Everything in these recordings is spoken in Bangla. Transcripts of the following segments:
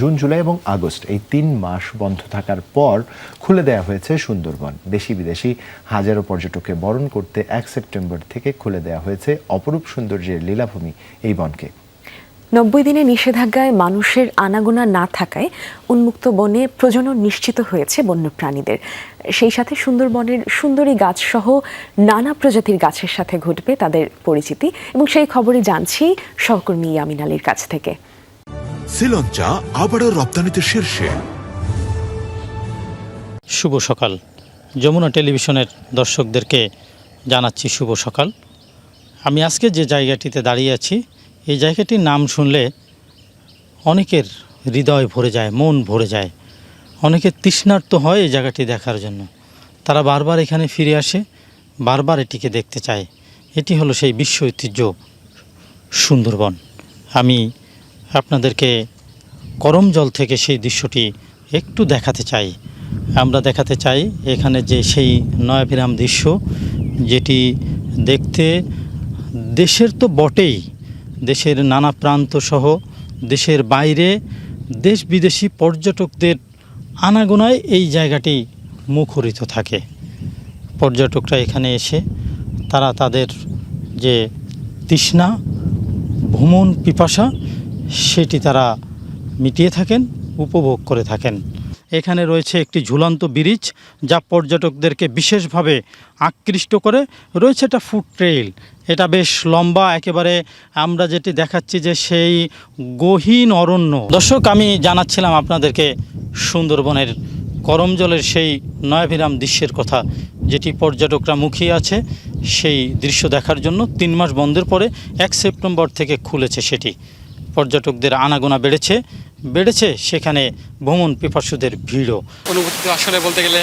জুন, জুলাই এবং আগস্ট এই তিন মাস বন্ধ থাকার পর খুলে দেওয়া হয়েছে সুন্দরবন। দেশি বিদেশি হাজারো পর্যটককে বরণ করতে এক সেপ্টেম্বর থেকে খুলে দেওয়া হয়েছে অপরূপ সৌন্দর্যের লীলাভূমি এই বনকে। নব্বই দিনের নিষেধাজ্ঞায় মানুষের আনাগোনা না থাকায় উন্মুক্ত বনে প্রজনন নিশ্চিত হয়েছে বন্যপ্রাণীদের। সেই সাথে সুন্দরবনের সুন্দরী গাছসহ নানা প্রজাতির গাছের সাথে ঘটবে তাদের পরিচিতি। এবং সেই খবরই জানছি সহকর্মী ইয়ামিন আলীর কাছ থেকে। শ্রীলঞ্চা আবারও রপ্তানিতে শীর্ষে। শুভ সকাল। যমুনা টেলিভিশনের দর্শকদেরকে জানাচ্ছি শুভ সকাল। আমি আজকে যে জায়গাটিতে দাঁড়িয়ে আছি, এই জায়গাটির নাম শুনলে অনেকের হৃদয় ভরে যায়, মন ভরে যায়। অনেকের তৃষ্ণার্ত হয় এই জায়গাটি দেখার জন্য। তারা বারবার এখানে ফিরে আসে, বারবার এটিকে দেখতে চায়। এটি হলো সেই বিশ্ব ঐতিহ্য সুন্দরবন। আমি আপনাদেরকে করম জল থেকে সেই দৃশ্যটি একটু দেখাতে চাই। আমরা দেখাতে চাই এখানে যে সেই নয়াভিরাম দৃশ্য, যেটি দেখতে দেশের তো বটেই, দেশের নানা প্রান্ত সহ দেশের বাইরে দেশ বিদেশি পর্যটকদের আনাগোনায় এই জায়গাটি মুখরিত থাকে। পর্যটকরা এখানে এসে তারা তাদের যে তৃষ্ণা, ভ্রমণ পিপাসা সেটি তারা মিটিয়ে থাকেন, উপভোগ করে থাকেন। এখানে রয়েছে একটি ঝুলন্ত ব্রিজ যা পর্যটকদেরকে বিশেষভাবে আকৃষ্ট করে। রয়েছে একটা ফুড ট্রেইল। এটা বেশ লম্বা, একেবারে আমরা যেটি দেখাচ্ছি যে সেই গহীন অরণ্য। দর্শক, আমি জানাচ্ছিলাম আপনাদেরকে সুন্দরবনের করমজলের সেই নয়াভিরাম দৃশ্যের কথা, যেটি পর্যটকরা মুখিয়ে আছে। সেই দৃশ্য দেখার জন্য তিন মাস বন্ধের পরে এক সেপ্টেম্বর থেকে খুলেছে সেটি। পর্যটকদের আনাগোনা বেড়েছে বেড়েছে সেখানে ভ্রমণ পিপাসুদের ভিড়ও। অনুভূতি আসলে বলতে গেলে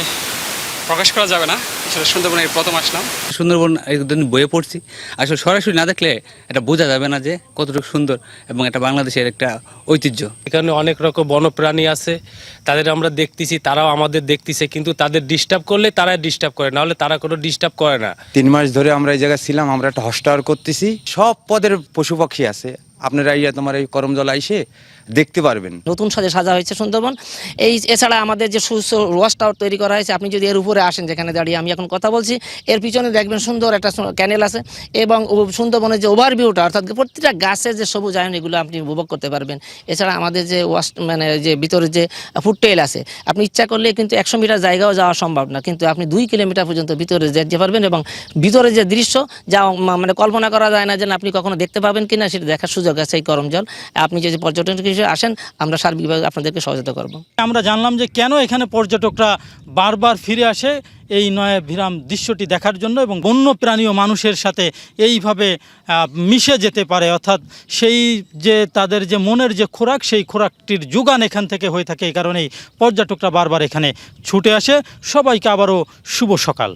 প্রকাশ করা যাবে না। আসলে সুন্দরবনে এই প্রথম আসলাম। সুন্দরবন একদিন বইয়ে পড়ছি। আসলে সরাসরি না দেখলে এটা বোঝা যাবে না যে কতটুকু সুন্দর এবং এটা বাংলাদেশের একটা ঐতিহ্য। এখানে অনেক রকম বন্যপ্রাণী আছে তাদের আমরা দেখতেছি তারাও আমাদের দেখতেছে কিন্তু তাদের ডিস্টার্ব করলে তারা ডিস্টার্ব করে না হলে তারা কোনো ডিস্টার্ব করে না। তিন মাস ধরে আমরা এই জায়গায় ছিলাম আমরা একটা হস্টার করতেছি। সব পদের পশু পাখি আছে আপনারা ইয়া তোমার এই করমজল আইসে দেখতে পারবেন। নতুন সাজে সাজা হয়েছে সুন্দরবন। এই এছাড়া আমাদের যে সুস্থ ওয়াশ টাওয়ার তৈরি করা হয়েছে, আপনি যদি এর উপরে আসেন যেখানে দাঁড়িয়ে আমি এখন কথা বলছি, এর পিছনে দেখবেন সুন্দর একটা ক্যানেল আছে এবং সুন্দরবনের যে ওভারভিউটা অর্থাৎ প্রতিটা গাছের যে সবুজ আয়ন, এগুলো আপনি উপভোগ করতে পারবেন। এছাড়া আমাদের যে ওয়াশ মানে যে ভিতরে যে ফুটটেল আছে, আপনি ইচ্ছা করলে কিন্তু একশো মিটার জায়গাও যাওয়া সম্ভব না, কিন্তু আপনি দুই কিলোমিটার পর্যন্ত ভিতরে যেতে পারবেন এবং ভিতরে যে দৃশ্য, যা মানে কল্পনা করা যায় না যে আপনি কখনো দেখতে পাবেন কিনা, সেটা দেখার সুযোগ আছে এই করমজল আপনি যদি পর্যটন হিসেবে আসেন, আমরা সার্বিকভাবে আপনাদেরকে সহযোগিতা করব। আমরা জানলাম যে কেন এখানে পর্যটকরা বারবার ফিরে আসে এই নয় নয়াভিরাম দৃশ্যটি দেখার জন্য এবং বন্য প্রাণী ও মানুষের সাথে এইভাবে মিশে যেতে পারে। অর্থাৎ সেই যে তাদের যে মনের যে খোরাক, সেই খোরাকটির যোগান এখান থেকে হয়ে থাকে এই কারণেই পর্যটকরা বারবার এখানে ছুটে আসে। সবাইকে আবারও শুভ সকাল।